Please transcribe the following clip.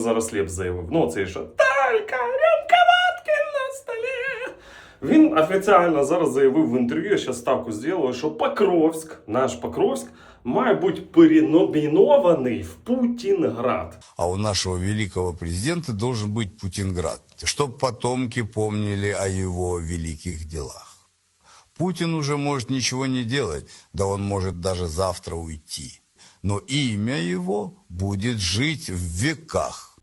зараз Леп заявив. Ну, цей що Талька, рюмка водки на столі. Він офіційно зараз заявив в інтерв'ю, я зараз ставку зроблю, що Покровськ, наш Покровськ, має бути переномінований в Путінград. А у нашего великого президента должен быть Путинград, чтобы потомки помнили о его великих делах. Путин уже может ничего не делать, да он может даже завтра уйти. Но имя его будет жить в веках.